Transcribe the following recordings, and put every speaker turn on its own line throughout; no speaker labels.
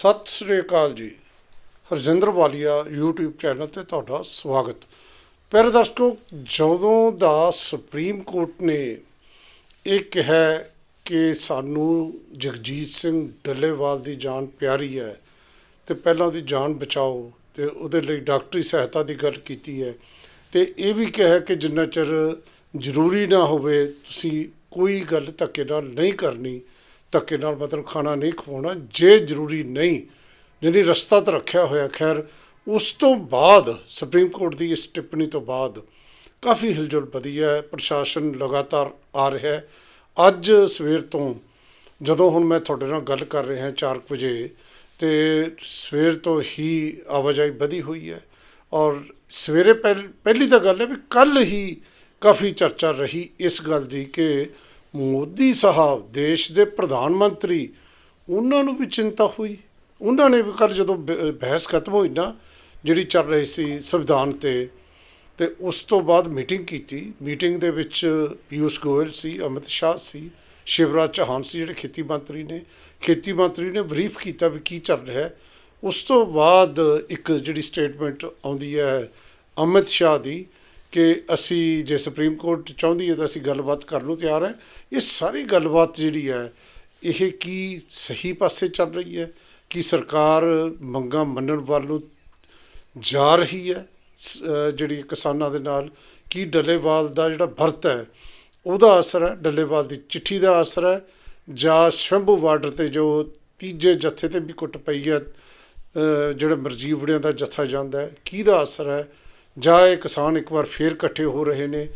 ਸਤਿ ਸ੍ਰੀ ਅਕਾਲ ਜੀ। ਹਰਜਿੰਦਰ ਵਾਲੀਆ, YouTube channel ਤੇ ਤੁਹਾਡਾ ਸਵਾਗਤ। ਪਿਆਰੇ ਦਰਸ਼ਕੋ, ਜਦੋਂ ਦਾ ਸੁਪਰੀਮ ਕੋਰਟ ਨੇ ਇਹ ਕਿਹਾ ਕਿ ਸਾਨੂੰ ਜਗਜੀਤ ਸਿੰਘ ਡੱਲੇਵਾਲ ਦੀ ਜਾਨ ਪਿਆਰੀ ਹੈ ਤੇ ਪਹਿਲਾਂ ਉਹਦੀ ਜਾਨ ਬਚਾਓ ਤੇ ਉਹਦੇ ਲਈ ਡਾਕਟਰੀ ਸਹਾਇਤਾ ਦੀ ਗੱਲ ਕੀਤੀ ਹੈ ਤੇ ਇਹ ਵੀ ਕਿਹਾ ਕਿ ਜਿੰਨਾ ਚਿਰ ਜ਼ਰੂਰੀ ਨਾ ਹੋਵੇ, ਤੁਸੀਂ ਕੋਈ ਗੱਲ ਧੱਕੇ ਨਾਲ ਨਹੀਂ ਕਰਨੀ। ਧੱਕੇ ਨਾਲ ਮਤਲਬ ਖਾਣਾ ਨਹੀਂ ਖਵਾਉਣਾ, ਜੇ ਜ਼ਰੂਰੀ ਨਹੀਂ ਜਿਹਨੇ ਰਸਤਾ ਤਾਂ ਰੱਖਿਆ ਹੋਇਆ, ਖੈਰ, ਉਸ ਤੋਂ ਬਾਅਦ, ਸੁਪਰੀਮ ਕੋਰਟ ਦੀ ਇਸ ਟਿੱਪਣੀ ਤੋਂ ਬਾਅਦ ਕਾਫੀ ਹਿਲਜੁਲ ਵਧੀ ਹੈ ਪ੍ਰਸ਼ਾਸਨ ਲਗਾਤਾਰ ਆ ਰਿਹਾ ਹੈ। ਅੱਜ ਸਵੇਰ ਤੋਂ, ਜਦੋਂ ਹੁਣ ਮੈਂ ਤੁਹਾਡੇ ਨਾਲ ਗੱਲ ਕਰ ਰਿਹਾ 4 ਵਜੇ, ਤੇ ਸਵੇਰ ਤੋਂ ਹੀ ਆਵਾਜਾਈ ਵਧੀ ਹੋਈ ਹੈ। ਔਰ ਸਵੇਰੇ ਪਹਿਲ- ਪਹਿਲੀ ਤਾਂ ਗੱਲ ਹੈ ਵੀ ਕੱਲ ਹੀ ਕਾਫੀ ਚਰਚਾ ਰਹੀ ਇਸ ਗੱਲ ਦੀ ਕਿ ਮੋਦੀ ਸਾਹਿਬ, ਦੇਸ਼ ਦੇ ਪ੍ਰਧਾਨ ਮੰਤਰੀ, ਉਹਨਾਂ ਨੂੰ ਵੀ ਚਿੰਤਾ ਹੋਈ। ਉਹਨਾਂ ਨੇ ਵੀ ਕੱਲ ਜਦੋਂ ਬਹਿਸ ਖਤਮ ਹੋਈ ਨਾ, ਜਿਹੜੀ ਚੱਲ ਰਹੀ ਸੀ ਸੰਵਿਧਾਨ ਤੇ ਤੇ ਉਸ ਤੋਂ ਬਾਅਦ ਮੀਟਿੰਗ ਕੀਤੀ। ਮੀਟਿੰਗ ਦੇ ਵਿੱਚ ਪਿਊਸ਼ ਗੋਇਲ ਸੀ, ਅਮਿਤ ਸ਼ਾਹ ਸੀ, ਸ਼ਿਵਰਾਜ ਚੌਹਾਨ ਸੀ, ਜਿਹੜੇ ਖੇਤੀ ਮੰਤਰੀ ਨੇ। ਖੇਤੀ ਮੰਤਰੀ ਨੇ ਬਰੀਫ ਕੀਤਾ ਵੀ ਕੀ ਚੱਲ ਰਿਹਾ ਹੈ। ਉਸ ਤੋਂ ਬਾਅਦ ਇੱਕ ਜਿਹੜੀ ਸਟੇਟਮੈਂਟ ਆਉਂਦੀ ਹੈ ਅਮਿਤ ਸ਼ਾਹ ਦੀ ਕਿ ਅਸੀਂ ਜੇ ਸੁਪਰੀਮ ਕੋਰਟ ਚਾਹੁੰਦੀ ਹੈ ਤਾਂ ਅਸੀਂ ਗੱਲਬਾਤ ਕਰਨ ਨੂੰ ਤਿਆਰ ਹੈ। ਇਹ ਸਾਰੀ ਗੱਲਬਾਤ ਜਿਹੜੀ ਹੈ, ਇਹ ਕੀ ਸਹੀ ਪਾਸੇ ਚੱਲ ਰਹੀ ਹੈ? ਕਿ ਸਰਕਾਰ ਮੰਗਾਂ ਮੰਨਣ ਵੱਲ ਨੂੰ ਜਾ ਰਹੀ ਹੈ ਸ- ਜਿਹੜੀ ਕਿਸਾਨਾਂ ਦੇ ਨਾਲ? ਕੀ ਡੱਲੇਵਾਲ ਦਾ ਜਿਹੜਾ ਵਰਤ ਹੈ, ਉਹਦਾ ਅਸਰ ਹੈ? ਡੱਲੇਵਾਲ ਦੀ ਚਿੱਠੀ ਦਾ ਅਸਰ ਹੈ? ਜਾਂ ਸ਼ੰਭੂ ਬਾਰਡਰ ਤੇ ਜੋ ਤੀਜੇ ਜੱਥੇ ਤੇ ਵੀ ਕੁੱਟ ਪਈ ਹੈ ਜਿਹੜਾ ਮਰਜੀਵੜਿਆਂ ਦਾ ਜੱਥਾ ਜਾਂਦਾ ਹੈ ਕਿਹਦਾ ਅਸਰ ਹੈ? ਜਾਂ ਇਹ ਕਿਸਾਨ ਇੱਕ ਵਾਰ ਫਿਰ ਇਕੱਠੇ ਹੋ ਰਹੇ ਨੇ,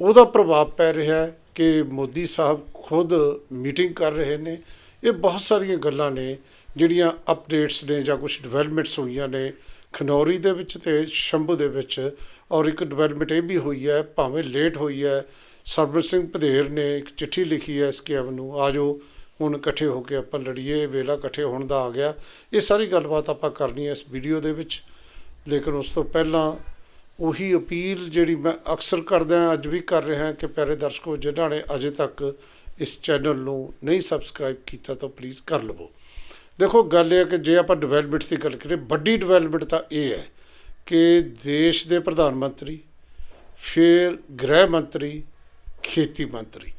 ਉਹਦਾ ਪ੍ਰਭਾਵ ਪੈ ਰਿਹਾ ਕਿ ਮੋਦੀ ਸਾਹਿਬ ਖੁਦ ਮੀਟਿੰਗ ਕਰ ਰਹੇ ਨੇ। ਇਹ ਬਹੁਤ ਸਾਰੀਆਂ ਗੱਲਾਂ ਨੇ ਜਿਹੜੀਆਂ ਅਪਡੇਟਸ ਨੇ ਜਾਂ ਕੁਝ ਡਿਵੈਲਪਮੈਂਟਸ ਹੋਈਆਂ ਨੇ ਖਨੌਰੀ ਦੇ ਵਿੱਚ ਤੇ ਸ਼ੰਭੂ ਦੇ ਵਿੱਚ। ਔਰ ਇੱਕ ਡਿਵੈਲਪਮੈਂਟ ਇਹ ਵੀ ਹੋਈ ਹੈ, ਭਾਵੇਂ ਲੇਟ ਹੋਈ ਹੈ ਸਰਬਰ ਸਿੰਘ ਭਦੇਰ ਨੇ ਇੱਕ ਚਿੱਠੀ ਲਿਖੀ ਹੈ ਐਸਕੇਐਮ ਨੂੰ ਆਜੋ ਹੁਣ ਇਕੱਠੇ ਹੋ ਕੇ ਆਪਾਂ ਲੜੀਏ, ਵੇਲਾ ਇਕੱਠੇ ਹੋਣ ਦਾ ਆ ਗਿਆ। ਇਹ ਸਾਰੀ ਗੱਲਬਾਤ ਆਪਾਂ ਕਰਨੀ ਹੈ ਇਸ ਵੀਡੀਓ ਦੇ ਵਿੱਚ। ਲੇਕਿਨ ਉਸ ਤੋਂ ਪਹਿਲਾਂ ਉਹੀ ਅਪੀਲ ਜਿਹੜੀ ਮੈਂ ਅਕਸਰ ਕਰਦਾ ਅੱਜ ਵੀ ਕਰ ਰਿਹਾ ਕਿ ਪਿਆਰੇ ਦਰਸ਼ਕੋ, ਜਿਨ੍ਹਾਂ ਨੇ ਅਜੇ ਤੱਕ ਇਸ ਚੈਨਲ ਨੂੰ ਨਹੀਂ ਸਬਸਕ੍ਰਾਈਬ ਕੀਤਾ ਤਾਂ ਪਲੀਜ਼ ਕਰ ਲਵੋ। ਦੇਖੋ, ਗੱਲ ਇਹ ਹੈ ਕਿ ਜੇ ਆਪਾਂ ਡਿਵੈਲਪਮੈਂਟ ਦੀ ਗੱਲ ਕਰੀਏ, ਵੱਡੀ ਡਿਵੈਲਪਮੈਂਟ ਤਾਂ ਇਹ ਹੈ ਕਿ ਦੇਸ਼ ਦੇ ਪ੍ਰਧਾਨ ਮੰਤਰੀ, ਫਿਰ ਗ੍ਰਹਿ ਮੰਤਰੀ, ਖੇਤੀ ਮੰਤਰੀ,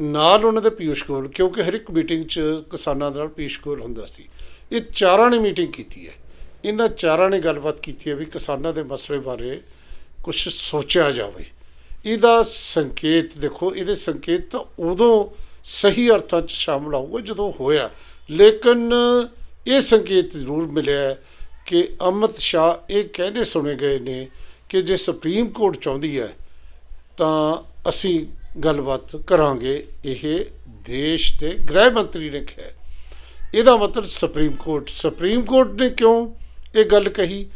ਨਾਲ ਉਹਨਾਂ ਦੇ ਪੀਯੂਸ਼ ਗੋਇਲ, ਕਿਉਂਕਿ ਹਰ ਇੱਕ ਮੀਟਿੰਗ 'ਚ ਕਿਸਾਨਾਂ ਦੇ ਨਾਲ ਪੀਯੂਸ਼ ਗੋਇਲ ਹੁੰਦਾ ਸੀ। ਇਹ ਚਾਰਾਂ ਨੇ ਮੀਟਿੰਗ ਕੀਤੀ ਹੈ। ਇਹਨਾਂ ਚਾਰਾਂ ਨੇ ਗੱਲਬਾਤ ਕੀਤੀ ਹੈ ਵੀ ਕਿਸਾਨਾਂ ਦੇ ਮਸਲੇ ਬਾਰੇ ਕੁਝ ਸੋਚਿਆ ਜਾਵੇ। ਇਹਦਾ ਸੰਕੇਤ ਦੇਖੋ, ਇਹਦੇ ਸੰਕੇਤ ਤਾਂ ਉਦੋਂ ਸਹੀ ਅਰਥਾਂ 'ਚ ਸ਼ਾਮਲ ਆਊਗਾ ਜਦੋਂ ਹੋਇਆ। ਲੇਕਿਨ ਇਹ ਸੰਕੇਤ ਜ਼ਰੂਰ ਮਿਲਿਆ ਕਿ ਅਮਿਤ ਸ਼ਾਹ ਇਹ ਕਹਿੰਦੇ ਸੁਣੇ ਗਏ ਨੇ ਕਿ ਜੇ ਸੁਪਰੀਮ ਕੋਰਟ ਚਾਹੁੰਦੀ ਹੈ ਤਾਂ ਅਸੀਂ ਗੱਲਬਾਤ ਕਰਾਂਗੇ। ਇਹ ਦੇਸ਼ ਦੇ ਗ੍ਰਹਿ ਮੰਤਰੀ ਨੇ ਕਿਹਾ ਇਹਦਾ ਮਤਲਬ ਸੁਪਰੀਮ ਕੋਰਟ। ਸੁਪਰੀਮ ਕੋਰਟ ਨੇ ਕਿਉਂ ਇਹ ਗੱਲ ਕਹੀ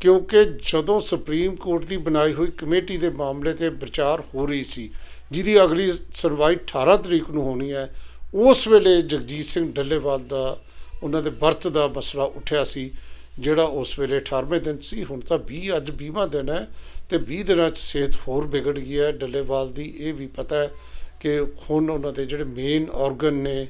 ਕਿਉਂਕਿ ਜਦੋਂ ਸੁਪਰੀਮ ਕੋਰਟ ਦੀ ਬਣਾਈ ਹੋਈ ਕਮੇਟੀ ਦੇ ਮਾਮਲੇ ਤੇ ਵਿਚਾਰ ਹੋ ਰਹੀ ਸੀ, ਜਿਹਦੀ ਅਗਲੀ ਸੁਣਵਾਈ 18 ਤਰੀਕ ਨੂੰ ਹੋਣੀ ਹੈ, ਉਸ ਵੇਲੇ ਜਗਜੀਤ ਸਿੰਘ ਡੱਲੇਵਾਲ ਦਾ, ਉਹਨਾਂ ਦੇ ਵਰਤ ਦਾ ਮਸਲਾ ਉੱਠਿਆ ਸੀ, ਜਿਹੜਾ ਉਸ ਵੇਲੇ 18ਵੇਂ ਦਿਨ ਸੀ, ਹੁਣ ਤਾਂ 20 ਅੱਜ 20ਵਾਂ ਦਿਨ ਹੈ ਤੇ 20 ਦਿਨਾਂ 'ਚ ਸਿਹਤ ਹੋਰ ਵਿਗੜ ਗਈ ਹੈ। ਡੱਲੇਵਾਲ ਦੀ ਇਹ ਵੀ ਪਤਾ ਹੈ ਕਿ ਹੁਣ ਉਹਨਾਂ ਦੇ ਜਿਹੜੇ ਮੇਨ ਆਰਗਨ ਨੇ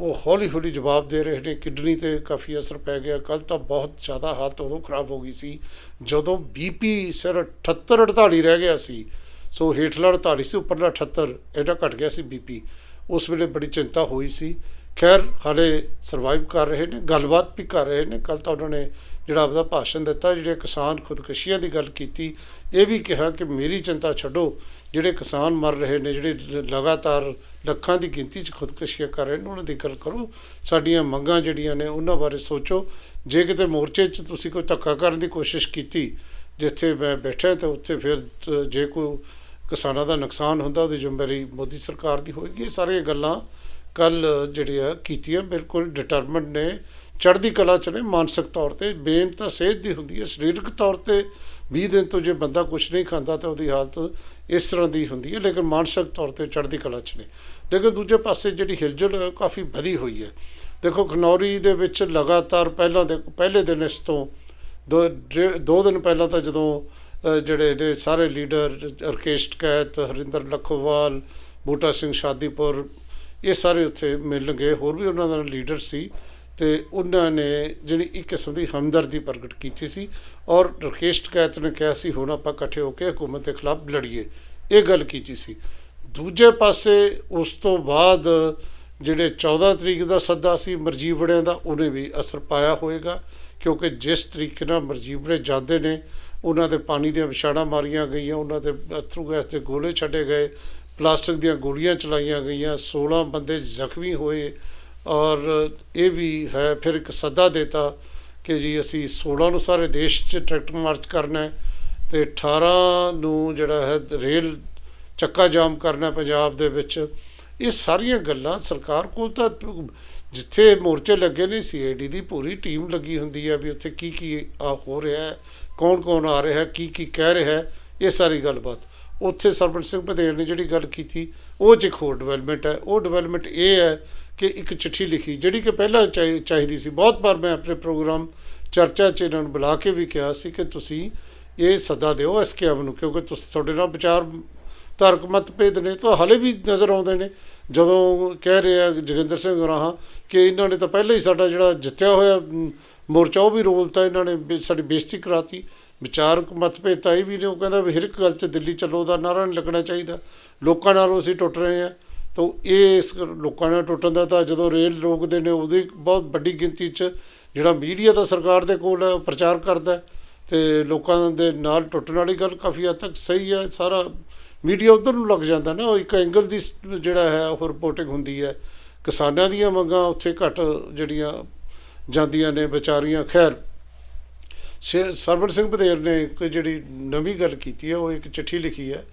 ਉਹ ਹੌਲੀ ਹੌਲੀ ਜਵਾਬ ਦੇ ਰਹੇ ਨੇ, ਕਿਡਨੀ ਤੇ ਕਾਫੀ ਅਸਰ ਪੈ ਗਿਆ। ਕੱਲ ਤਾਂ ਬਹੁਤ ਜ਼ਿਆਦਾ ਹਾਲਤ ਉਦੋਂ ਖਰਾਬ ਹੋ ਗਈ ਸੀ, ਜਦੋਂ ਬੀਪੀ ਸਿਰ 78 48 ਰਹਿ ਗਿਆ ਸੀ। ਸੋ ਹੇਠਲਾ 48 ਸੀ, ਉੱਪਰਲਾ 78 ਇਹਦਾ ਘਟ ਗਿਆ ਸੀ ਬੀਪੀ ਉਸ ਵੇਲੇ ਬੜੀ ਚਿੰਤਾ ਹੋਈ ਸੀ ਖੈਰ, ਹਾਲੇ ਸਰਵਾਈਵ ਕਰ ਰਹੇ ਨੇ, ਗੱਲਬਾਤ ਵੀ ਕਰ ਰਹੇ ਨੇ। ਕੱਲ ਤਾਂ ਉਹਨਾਂ ਨੇ ਜਿਹੜਾ ਆਪਦਾ ਭਾਸ਼ਣ ਦਿੱਤਾ, ਜਿਹੜੇ ਕਿਸਾਨ ਖੁਦਕਸ਼ੀਆਂ ਦੀ ਗੱਲ ਕੀਤੀ, ਇਹ ਵੀ ਕਿਹਾ ਕਿ ਮੇਰੀ ਚਿੰਤਾ ਛੱਡੋ, ਜਿਹੜੇ ਕਿਸਾਨ ਮਰ ਰਹੇ ਨੇ, ਜਿਹੜੇ ਲ- ਲਗਾਤਾਰ ਲੱਖਾਂ ਦੀ ਗਿਣਤੀ 'ਚ ਖੁਦਕਸ਼ੀਆਂ ਕਰ ਰਹੇ ਨੇ, ਉਹਨਾਂ ਦੀ ਗੱਲ ਕਰੋ। ਸਾਡੀਆਂ ਮੰਗਾਂ ਜਿਹੜੀਆਂ ਨੇ, ਉਹਨਾਂ ਬਾਰੇ ਸੋਚੋ। ਜੇ ਕਿਤੇ ਮੋਰਚੇ 'ਚ ਤੁਸੀਂ ਕੋਈ ਧੱਕਾ ਕਰਨ ਦੀ ਕੋਸ਼ਿਸ਼ ਕੀਤੀ, ਜਿੱਥੇ ਮੈਂ ਬੈਠਾ ਤਾਂ ਉੱਥੇ ਫਿਰ ਜੇ ਕੋਈ ਕਿਸਾਨਾਂ ਦਾ ਨੁਕਸਾਨ ਹੁੰਦਾ, ਉਹਦੀ ਜ਼ਿੰਮੇਵਾਰੀ ਮੋਦੀ ਸਰਕਾਰ ਦੀ ਹੋਏਗੀ। ਇਹ ਸਾਰੀਆਂ ਗੱਲਾਂ ਕੱਲ ਕੀਤੀ ਕੀਤੀਆਂ ਬਿਲਕੁਲ ਡਿਟਰਮਿੰਡ ਨੇ। ਚੜ੍ਹਦੀ ਕਲਾ ਚ ਨੇ, ਮਾਨਸਿਕ ਤੌਰ ਤੇ। ਬੇਨ ਤਾਂ ਸਿਹਤ ਦੀ ਹੁੰਦੀ ਹੈ ਸਰੀਰਕ ਤੌਰ ਤੇ 20 ਦਿਨ ਤੋਂ ਜੇ ਬੰਦਾ ਕੁਝ ਨਹੀਂ ਖਾਂਦਾ ਤਾਂ ਉਹਦੀ ਹਾਲਤ ਇਸ ਤਰ੍ਹਾਂ ਦੀ ਹੁੰਦੀ ਹੈ ਲੇਕਿਨ ਮਾਨਸਿਕ ਤੌਰ ਤੇ ਚੜ੍ਹਦੀ ਕਲਾ ਚ ਨੇ। ਲੇਕਿਨ ਦੂਜੇ ਪਾਸੇ ਜਿਹੜੀ ਹਿਲਜੁਲ ਕਾਫੀ ਵਧੀ ਹੋਈ ਹੈ ਦੇਖੋ, ਖਨੌਰੀ ਦੇ ਵਿੱਚ ਲਗਾਤਾਰ ਪਹਿਲਾਂ ਦੇ, ਪਹਿਲੇ ਦਿਨ ਇਸ ਤੋਂ ਦੋ ਡੇ- ਦੋ ਦਿਨ ਪਹਿਲਾਂ ਤਾਂ ਜਦੋਂ ਜਿਹੜੇ ਨੇ ਸਾਰੇ ਲੀਡਰ ਰਕੇਸ਼ ਕੈਤ, ਹਰਿੰਦਰ ਲਖੋਵਾਲ, ਬੂਟਾ ਸਿੰਘ ਸ਼ਾਦੀਪੁਰ ਇਹ ਸਾਰੇ ਉੱਥੇ ਮਿਲਣ ਗਏ, ਹੋਰ ਵੀ ਉਹਨਾਂ ਦਾ ਲੀਡਰ ਸੀ ਤੇ ਉਹਨਾਂ ਨੇ ਜਿਹੜੀ ਇੱਕ ਕਿਸਮ ਦੀ ਹਮਦਰਦੀ ਪ੍ਰਗਟ ਕੀਤੀ ਸੀ ਔਰ ਰਕੇਸ਼ ਟਕੈਤ ਨੇ ਕਿਹਾ ਸੀ, ਹੁਣ ਆਪਾਂ ਇਕੱਠੇ ਹੋ ਕੇ ਹਕੂਮਤ ਦੇ ਖਿਲਾਫ ਲੜੀਏ। ਇਹ ਗੱਲ ਕੀਤੀ ਸੀ। ਦੂਜੇ ਪਾਸੇ ਉਸ ਤੋਂ ਬਾਅਦ ਜਿਹੜੇ 14 ਤਰੀਕ ਦਾ ਸੱਦਾ ਸੀ ਮਰਜੀਵੜਿਆਂ ਦਾ, ਉਹਨੇ ਵੀ ਅਸਰ ਪਾਇਆ ਹੋਵੇਗਾ ਕਿਉਂਕਿ ਜਿਸ ਤਰੀਕੇ ਨਾਲ ਮਰਜੀਵੜੇ ਜਾਂਦੇ ਨੇ, ਉਹਨਾਂ ਦੇ ਪਾਣੀ ਦੀਆਂ ਵਿਛਾੜਾਂ ਮਾਰੀਆਂ ਗਈਆਂ, ਉਹਨਾਂ ਦੇ ਅਥਰੂ ਗੈਸ ਦੇ ਗੋਲੇ ਛੱਡੇ ਗਏ ਪਲਾਸਟਿਕ ਦੀਆਂ ਗੋਲੀਆਂ ਚਲਾਈਆਂ ਗਈਆਂ 16 ਬੰਦੇ ਜ਼ਖਮੀ ਹੋਏ ਔਰ ਇਹ ਵੀ ਹੈ ਫਿਰ ਇੱਕ ਸੱਦਾ ਦਿੱਤਾ ਕਿ ਜੀ ਅਸੀਂ 16 ਨੂੰ ਸਾਰੇ ਦੇਸ਼ 'ਚ ਟਰੈਕਟਰ ਮਾਰਚ ਕਰਨਾ ਹੈ ਤੇ 18 ਨੂੰ ਜਿਹੜਾ ਹੈ ਰੇਲ ਚੱਕਾ ਜਾਮ ਕਰਨਾ ਪੰਜਾਬ ਦੇ ਵਿੱਚ। ਇਹ ਸਾਰੀਆਂ ਗੱਲਾਂ ਸਰਕਾਰ ਕੋਲ ਤਾਂ ਜਿੱਥੇ ਮੋਰਚੇ ਲੱਗੇ ਨੇ ਸੀਆਈਡੀ ਦੀ ਪੂਰੀ ਟੀਮ ਲੱਗੀ ਹੁੰਦੀ ਹੈ ਵੀ ਉੱਥੇ ਕੀ ਕੀ ਆ ਹੋ ਰਿਹਾ ਹੈ ਕੌਣ ਕੌਣ ਆ ਰਿਹਾ ਹੈ ਕੀ ਕੀ ਕਹਿ ਰਿਹਾ ਹੈ, ਇਹ ਸਾਰੀ ਗੱਲਬਾਤ। ਉੱਥੇ ਸਰਪੰਚ ਸਿੰਘ ਪਟੇਲ ਨੇ ਜਿਹੜੀ ਗੱਲ ਕੀਤੀ, ਉਹ 'ਚ ਇੱਕ ਹੋਰ ਡਿਵੈਲਪਮੈਂਟ ਹੈ। ਉਹ ਡਿਵੈਲਪਮੈਂਟ ਇਹ ਹੈ ਕਿ ਇੱਕ ਚਿੱਠੀ ਲਿਖੀ, ਜਿਹੜੀ ਕਿ ਪਹਿਲਾਂ ਚਾਹੀ- ਚਾਹੀਦੀ ਸੀ। ਬਹੁਤ ਵਾਰ ਮੈਂ ਆਪਣੇ ਪ੍ਰੋਗਰਾਮ ਚਰਚਾ 'ਚ ਇਹਨਾਂ ਨੂੰ ਬੁਲਾ ਕੇ ਵੀ ਕਿਹਾ ਸੀ ਕਿ ਤੁਸੀਂ ਇਹ ਸੱਦਾ ਦਿਓ ਐਸਕੇਐਮ ਨੂੰ, ਕਿਉਂਕਿ ਤੁਸੀਂ, ਤੁਹਾਡੇ ਨਾਲ ਵਿਚਾਰ ਧਾਰਕ ਮਤਭੇਦ ਨੇ, ਤਾਂ ਹਲੇ ਵੀ ਨਜ਼ਰ ਆਉਂਦੇ ਨੇ। ਜਦੋਂ ਕਹਿ ਰਿਹਾ ਜੋਗਿੰਦਰ ਸਿੰਘ ਰਾਹਾਂ ਕਿ ਇਹਨਾਂ ਨੇ ਤਾਂ ਪਹਿਲਾਂ ਹੀ ਸਾਡਾ ਜਿਹੜਾ ਜਿੱਤਿਆ ਹੋਇਆ ਮੋਰਚਾ, ਉਹ ਵੀ ਰੋਲਤਾ ਇਹਨਾਂ ਨੇ ਬੇ- ਸਾਡੀ ਬੇਇੱਜ਼ਤੀ ਕਰਾਤੀ। ਵਿਚਾਰਕ ਮਤਭੇਦ ਤਾਂ ਇਹ ਵੀ ਨੇ, ਉਹ ਕਹਿੰਦਾ ਵੀ ਹਰ ਇੱਕ ਗੱਲ 'ਚ ਦਿੱਲੀ ਚੱਲੋ ਦਾ ਨਾਰਾ ਨਹੀਂ ਲੱਗਣਾ ਚਾਹੀਦਾ। ਲੋਕਾਂ ਨਾਲੋਂ ਅਸੀਂ ਟੁੱਟ ਰਹੇ ਹਾਂ। ਤਾਂ ਇਹ ਇਸ ਲੋਕਾਂ ਨਾਲ ਟੁੱਟਣ ਦਾ ਤਾਂ ਜਦੋਂ ਰੇਲ ਰੋਕਦੇ ਨੇ, ਉਹਦੀ ਬਹੁਤ ਵੱਡੀ ਗਿਣਤੀ 'ਚ ਜਿਹੜਾ ਮੀਡੀਆ ਦਾ ਸਰਕਾਰ ਦੇ ਕੋਲ ਹੈ, ਉਹ ਪ੍ਰਚਾਰ ਕਰਦਾ ਹੈ। ਤੇ ਲੋਕਾਂ ਦੇ ਨਾਲ ਟੁੱਟਣ ਵਾਲੀ ਗੱਲ ਕਾਫੀ ਹੱਦ ਤੱਕ ਸਹੀ ਹੈ। ਸਾਰਾ ਮੀਡੀਆ ਉਧਰ ਨੂੰ ਲੱਗ ਜਾਂਦਾ ਨਾ, ਉਹ ਇੱਕ ਐਂਗਲ ਦੀ ਜਿਹੜਾ ਹੈ, ਉਹ ਰਿਪੋਰਟਿੰਗ ਹੁੰਦੀ ਹੈ। ਕਿਸਾਨਾਂ ਦੀਆਂ ਮੰਗਾਂ ਉੱਥੇ ਘੱਟ ਜਿਹੜੀਆਂ ਜਾਂਦੀਆਂ ਨੇ ਵਿਚਾਰੀਆਂ। ਖੈਰ ਸਰਵਣ ਸਿੰਘ ਪਧੇਰ ਨੇ ਇੱਕ ਜਿਹੜੀ ਨਵੀਂ ਗੱਲ ਕੀਤੀ ਹੈ, ਉਹ ਇੱਕ ਚਿੱਠੀ ਲਿਖੀ ਹੈ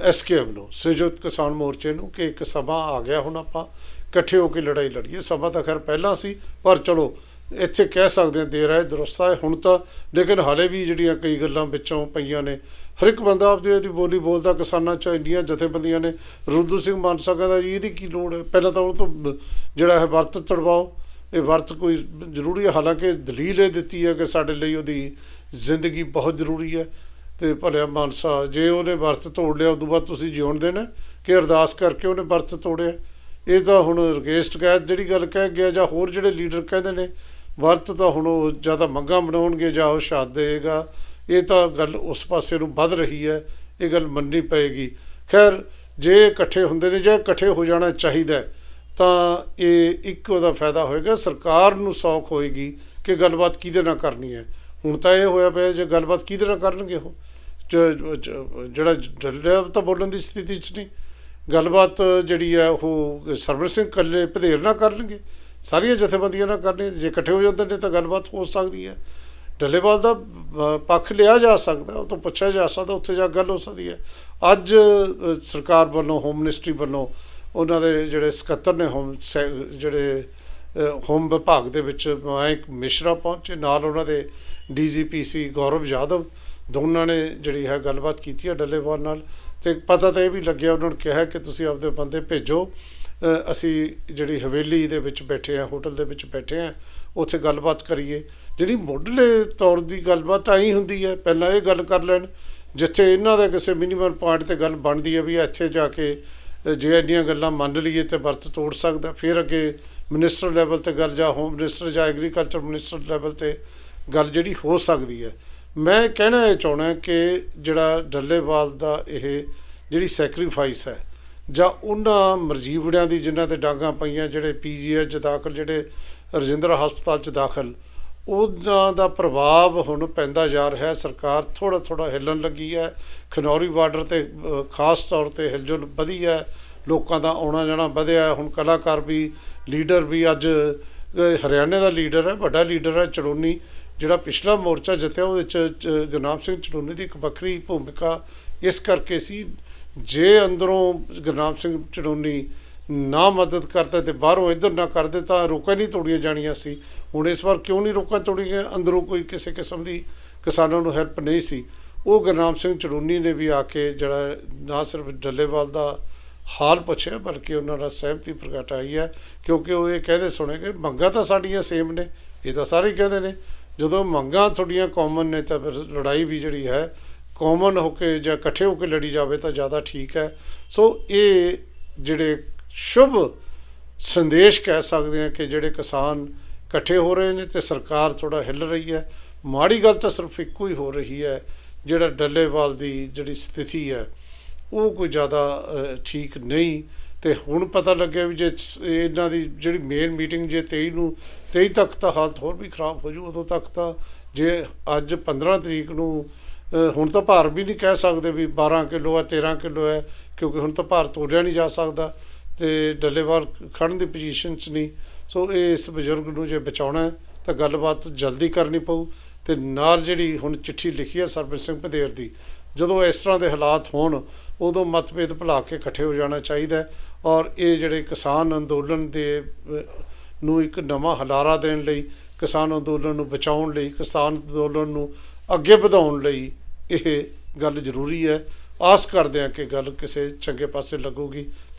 ਐਸਕੇਐਮ ਨੂੰ ਸੰਯੁਕਤ ਕਿਸਾਨ ਮੋਰਚੇ ਨੂੰ ਕਿ ਇੱਕ ਸਭਾ ਆ ਗਿਆ ਹੁਣ ਆਪਾਂ ਇਕੱਠੇ ਹੋ ਕੇ ਲੜਾਈ ਲੜੀਏ। ਸਭਾ ਤਾਂ ਖੈਰ ਪਹਿਲਾਂ ਸੀ, ਪਰ ਚਲੋ, ਇੱਥੇ ਕਹਿ ਸਕਦੇ ਹਾਂ, ਦੇਰ ਹੈ, ਦਰੁਸਤ ਹੈ। ਹੁਣ ਤਾਂ ਲੇਕਿਨ ਹਾਲੇ ਵੀ ਜਿਹੜੀਆਂ ਕਈ ਗੱਲਾਂ ਵਿੱਚੋਂ ਪਈਆਂ ਨੇ, ਹਰ ਇੱਕ ਬੰਦਾ ਆਪਦੀ ਉਹਦੀ ਬੋਲੀ ਬੋਲਦਾ, ਕਿਸਾਨਾਂ ਚ ਇੰਡੀਆਂ ਜਥੇਬੰਦੀਆਂ ਨੇ ਰੁੱਦੂ ਸਿੰਘ ਮਾਨਸਾ ਕਹਿੰਦਾ ਜੀ, ਇਹਦੀ ਕੀ ਲੋੜ ਹੈ? ਪਹਿਲਾਂ ਤਾਂ ਉਹ ਤੋਂ ਜਿਹੜਾ ਹੈ ਵਰਤ ਤੜਵਾਓ। ਇਹ ਵਰਤ ਕੋਈ ਜ਼ਰੂਰੀ ਹੈ? ਹਾਲਾਂਕਿ ਦਲੀਲ ਇਹ ਦਿੱਤੀ ਹੈ ਕਿ ਸਾਡੇ ਲਈ ਉਹਦੀ ਜ਼ਿੰਦਗੀ ਬਹੁਤ ਜ਼ਰੂਰੀ ਹੈ ਤੇ ਭਲਿਆ ਮਾਨਸਾ ਜੇ ਉਹਨੇ ਵਰਤ ਤੋੜ ਲਿਆ ਉਦੋਂ ਬਾਅਦ ਤੁਸੀਂ ਜਿਉਣ ਦੇਣਾ ਕਿ ਅਰਦਾਸ ਕਰਕੇ ਉਹਨੇ ਵਰਤ ਤੋੜਿਆ? ਇਹ ਤਾਂ ਹੁਣ ਰਕੇਸ਼ ਟਕੈਤ ਜਿਹੜੀ ਗੱਲ ਕਹਿ ਗਿਆ ਜਾਂ ਹੋਰ ਜਿਹੜੇ ਲੀਡਰ ਕਹਿੰਦੇ ਨੇ ਵਰਤ ਤਾਂ ਹੁਣ ਉਹ ਜ਼ਿਆਦਾ ਮੰਗਾ ਬਣਾਉਣਗੇ ਜਾਂ ਉਹ ਸ਼ਾਦ ਦੇਗਾ ਇਹ ਤਾਂ ਗੱਲ ਉਸ ਪਾਸੇ ਨੂੰ ਵੱਧ ਰਹੀ ਹੈ ਇਹ ਗੱਲ ਮੰਨਣੀ ਪਏਗੀ। ਖੈਰ ਜੇ ਇਕੱਠੇ ਹੁੰਦੇ ਨੇ ਜਾਂ ਇਕੱਠੇ ਹੋ ਜਾਣਾ ਚਾਹੀਦਾ ਹੈ, ਤਾਂ ਇਹ ਇੱਕ ਉਹਦਾ ਫਾਇਦਾ ਹੋਏਗਾ, ਸਰਕਾਰ ਨੂੰ ਸੌਖ ਹੋਏਗੀ ਕਿ ਗੱਲਬਾਤ ਕਿਹਦੇ ਨਾਲ ਕਰਨੀ ਹੈ। ਹੁਣ ਤਾਂ ਇਹ ਹੋਇਆ ਪਿਆ ਜੇ ਗੱਲਬਾਤ ਕਿਹਦੇ ਨਾਲ ਕਰਨਗੇ ਉਹ? ਜ- ਜਿਹੜਾ ਡੱਲਿਆ ਤਾਂ ਬੋਲਣ ਦੀ ਸਥਿਤੀ 'ਚ ਨਹੀਂ ਗੱਲਬਾਤ ਜਿਹੜੀ ਹੈ ਉਹ ਸਰਵਰ ਸਿੰਘ ਕੱਲੇ ਭਦੇਰ ਨਾਲ ਕਰਨਗੇ, ਸਾਰੀਆਂ ਜਥੇਬੰਦੀਆਂ ਨਾਲ ਕਰਨੀ ਜੇ ਇਕੱਠੇ ਹੋ ਜਾਂਦੇ ਨੇ ਤਾਂ ਗੱਲਬਾਤ ਹੋ ਸਕਦੀ ਹੈ। ਡੱਲੇਵਾਲ ਦਾ ਪੱਖ ਲਿਆ ਜਾ ਸਕਦਾ, ਉਹ ਤੋਂ ਪੁੱਛਿਆ ਜਾ ਸਕਦਾ, ਉੱਥੇ ਜਾ ਕੇ ਗੱਲ ਹੋ ਸਕਦੀ ਹੈ। ਅੱਜ ਸਰਕਾਰ ਵੱਲੋਂ ਹੋਮ ਮਿਨਿਸਟਰੀ ਵੱਲੋਂ ਉਹਨਾਂ ਦੇ ਜਿਹੜੇ ਸਕੱਤਰ ਨੇ ਹੋਮ ਸੈ- ਜਿਹੜੇ ਹੋਮ ਵਿਭਾਗ ਦੇ ਵਿੱਚ ਮਾਇਕ ਮਿਸ਼ਰਾ ਪਹੁੰਚੇ, ਨਾਲ ਉਹਨਾਂ ਦੇ ਡੀਜੀਪੀ ਸੀ ਗੌਰਵ ਯਾਦਵ, ਦੋਨਾਂ ਨੇ ਜਿਹੜੀ ਹੈ ਗੱਲਬਾਤ ਕੀਤੀ ਹੈ ਡੱਲੇਵਾਲ ਨਾਲ। ਤੇ ਪਤਾ ਤਾਂ ਇਹ ਵੀ ਲੱਗਿਆ, ਉਹਨਾਂ ਨੂੰ ਕਿਹਾ ਕਿ ਤੁਸੀਂ ਆਪਦੇ ਬੰਦੇ ਭੇਜੋ। ਅਸੀਂ ਜਿਹੜੀ ਹਵੇਲੀ ਦੇ ਵਿੱਚ ਬੈਠੇ ਆ ਹੋਟਲ ਦੇ ਵਿੱਚ ਬੈਠੇ ਆ ਉੱਥੇ ਗੱਲਬਾਤ ਕਰੀਏ। ਜਿਹੜੀ ਮੁੱਢਲੇ ਤੌਰ ਦੀ ਗੱਲਬਾਤ ਆਈ ਹੁੰਦੀ ਹੈ, ਪਹਿਲਾਂ ਇਹ ਗੱਲ ਕਰ ਲੈਣ, ਜਿੱਥੇ ਇਹਨਾਂ ਦਾ ਕਿਸੇ ਮਿਨੀਮਮ ਪੁਆਇੰਟ ਤੇ ਗੱਲ ਬਣਦੀ ਹੈ ਵੀ ਇੱਥੇ ਜਾ ਕੇ ਜੇ ਇੰਨੀਆਂ ਗੱਲਾਂ ਮੰਨ ਲਈਏ ਤੇ ਵਰਤ ਤੋੜ ਸਕਦਾ। ਫਿਰ ਅੱਗੇ ਮਿਨਿਸਟਰ ਲੈਵਲ ਤੇ ਗੱਲ ਜਾਂ ਹੋਮ ਮਿਨਿਸਟਰ ਜਾਂ ਐਗਰੀਕਲਚਰ ਮਿਨਿਸਟਰ ਲੈਵਲ ਤੇ ਗੱਲ ਜਿਹੜੀ ਹੋ ਸਕਦੀ ਹੈ। ਮੈਂ ਕਹਿਣਾ ਇਹ ਚਾਹਣਾ ਕਿ ਜਿਹੜਾ ਡੱਲੇਵਾਲ ਦਾ ਇਹ ਜਿਹੜੀ ਸੈਕਰੀਫਾਈਸ ਹੈ ਜਾਂ ਉਹਨਾਂ ਮਰਜੀਵੜਿਆਂ ਦੀ ਜਿਨ੍ਹਾਂ ਤੇ ਡਾਂਗਾਂ ਪਈਆਂ, ਜਿਹੜੇ ਪੀਜੀਆਈ 'ਚ ਦਾਖਲ, ਜਿਹੜੇ ਰਜਿੰਦਰਾ ਹਸਪਤਾਲ 'ਚ ਦਾਖਲ ਉਹਨਾਂ ਦਾ ਪ੍ਰਭਾਵ ਹੁਣ ਪੈਂਦਾ ਜਾ ਰਿਹਾ ਹੈ। ਸਰਕਾਰ ਥੋੜਾ ਥੋੜਾ ਹਿੱਲਣ ਲੱਗੀ ਹੈ। ਖਨੌਰੀ ਬਾਰਡਰ ਤੇ ਖਾਸ ਤੌਰ ਤੇ ਹਿਲਜੁਲ ਵਧੀ ਹੈ। ਲੋਕਾਂ ਦਾ ਆਉਣਾ ਜਾਣਾ ਵਧਿਆ ਹੁਣ ਕਲਾਕਾਰ ਵੀ, ਲੀਡਰ ਵੀ ਅੱਜ ਹਰਿਆਣੇ ਦਾ ਲੀਡਰ ਹੈ, ਵੱਡਾ ਲੀਡਰ ਹੈ ਚੜੂਨੀ, ਜਿਹੜਾ ਪਿਛਲਾ ਮੋਰਚਾ ਜਿੱਤਿਆ ਉਹਦੇ ਚ ਚ, ਗੁਰਨਾਮ ਸਿੰਘ ਚੜੂਨੀ ਦੀ ਇੱਕ ਵੱਖਰੀ ਭੂਮਿਕਾ ਇਸ ਕਰਕੇ ਸੀ। ਜੇ ਅੰਦਰੋਂ ਗੁਰਨਾਮ ਸਿੰਘ ਚੜੂਨੀ ਨਾ ਮਦਦ ਕਰਦਾ ਤੇ ਬਾਹਰੋਂ ਇੱਧਰ ਨਾ ਕਰਦੇ ਤਾਂ ਰੋਕਾਂ ਨਹੀਂ ਤੋੜੀਆਂ ਜਾਣੀਆਂ ਸੀ। ਹੁਣ ਇਸ ਵਾਰ ਕਿਉਂ ਨਹੀਂ ਰੋਕਾਂ ਤੋੜੀਆਂ? ਅੰਦਰੋਂ ਕੋਈ ਕਿਸੇ ਕਿਸਮ ਦੀ ਕਿਸਾਨਾਂ ਨੂੰ ਹੈਲਪ ਨਹੀਂ ਸੀ। ਉਹ ਗੁਰਨਾਮ ਸਿੰਘ ਚੜੂਨੀ ਨੇ ਵੀ ਆ ਕੇ ਜਿਹੜਾ ਨਾ ਸਿਰਫ ਡੱਲੇਵਾਲ ਦਾ ਹਾਲ ਪੁੱਛਿਆ, ਬਲਕਿ ਉਹਨਾਂ ਨਾਲ ਸਹਿਮਤੀ ਪ੍ਰਗਟਾਈ ਹੈ, ਕਿਉਂਕਿ ਉਹ ਇਹ ਕਹਿੰਦੇ ਸੁਣੇ ਕਿ ਮੰਗਾਂ ਤਾਂ ਸਾਡੀਆਂ ਸੇਮ ਨੇ, ਇਹ ਤਾਂ ਸਾਰੇ ਹੀ ਕਹਿੰਦੇ ਨੇ। ਜਦੋਂ ਮੰਗਾਂ ਤੁਹਾਡੀਆਂ ਕਾਮਨ ਨੇ ਤਾਂ ਫਿਰ ਲੜਾਈ ਵੀ ਜਿਹੜੀ ਹੈ ਕਾਮਨ ਹੋ ਕੇ ਜਾਂ ਇਕੱਠੇ ਹੋ ਕੇ ਲੜੀ ਜਾਵੇ ਤਾਂ ਜ਼ਿਆਦਾ ਠੀਕ ਹੈ। ਸੋ ਇਹ ਜਿਹੜੇ ਸ਼ੁਭ ਸੰਦੇਸ਼ ਕਹਿ ਸਕਦੇ ਹਾਂ ਕਿ ਜਿਹੜੇ ਕਿਸਾਨ ਇਕੱਠੇ ਹੋ ਰਹੇ ਨੇ ਤੇ ਸਰਕਾਰ ਥੋੜਾ ਹਿੱਲ ਰਹੀ ਹੈ। ਮਾੜੀ ਗੱਲ ਤਾਂ ਸਿਰਫ ਇੱਕੋ ਹੀ ਹੋ ਰਹੀ ਹੈ, ਜਿਹੜਾ ਡੱਲੇਵਾਲ ਦੀ ਜਿਹੜੀ ਸਥਿਤੀ ਹੈ, ਉਹ ਕੋਈ ਜ਼ਿਆਦਾ ਠੀਕ ਨਹੀਂ। ਤੇ ਹੁਣ ਪਤਾ ਲੱਗਿਆ ਵੀ ਜੇ ਇਹਨਾਂ ਦੀ ਜਿਹੜੀ ਮੇਨ ਮੀਟਿੰਗ ਜੇ 23 ਨੂੰ 23 ਤੱਕ ਤਾਂ ਹਾਲਤ ਹੋਰ ਵੀ ਖਰਾਬ ਹੋ ਜੂ, ਉਦੋਂ ਤੱਕ ਤਾਂ ਜੇ ਅੱਜ 15 ਤਰੀਕ ਨੂੰ ਹੁਣ ਤਾਂ ਭਾਰ ਵੀ ਨਹੀਂ ਕਹਿ ਸਕਦੇ ਵੀ 12 ਕਿਲੋ ਹੈ 13 ਕਿਲੋ ਹੈ, ਕਿਉਂਕਿ ਹੁਣ ਤਾਂ ਭਾਰ ਤੋਲਿਆ ਨਹੀਂ ਜਾ ਸਕਦਾ। ਤੇ ਡੱਲੇਵਾਲ ਖੜਨ ਦੀ ਪੋਜੀਸ਼ਨ 'ਚ ਨਹੀਂ। ਸੋ ਇਹ ਇਸ ਬਜ਼ੁਰਗ ਨੂੰ ਜੇ ਬਚਾਉਣਾ ਤਾਂ ਗੱਲਬਾਤ ਜਲਦੀ ਕਰਨੀ ਪਊ ਤੇ ਨਾਲ ਜਿਹੜੀ ਹੁਣ ਚਿੱਠੀ ਲਿਖੀ ਹੈ ਸਰਬਜੀਤ ਸਿੰਘ ਪਧੇਰ ਦੀ, ਜਦੋਂ ਇਸ ਤਰ੍ਹਾਂ ਦੇ ਹਾਲਾਤ ਹੋਣ, ਉਦੋਂ ਮਤਭੇਦ ਭੁਲਾ ਕੇ ਇਕੱਠੇ ਹੋ ਜਾਣਾ ਚਾਹੀਦਾ ਔਰ ਇਹ ਜਿਹੜੇ ਕਿਸਾਨ ਅੰਦੋਲਨ ਦੇ ਨੂੰ ਇੱਕ ਨਵਾਂ ਹਲਾਰਾ ਦੇਣ ਲਈ, ਕਿਸਾਨ ਅੰਦੋਲਨ ਨੂੰ ਬਚਾਉਣ ਲਈ, ਕਿਸਾਨ ਅੰਦੋਲਨ ਨੂੰ ਅੱਗੇ ਵਧਾਉਣ ਲਈ ਇਹ ਗੱਲ ਜ਼ਰੂਰੀ ਹੈ। ਆਸ ਕਰਦੇ ਹਾਂ ਕਿ ਗੱਲ ਕਿਸੇ ਚੰਗੇ ਪਾਸੇ ਲੱਗੂਗੀ।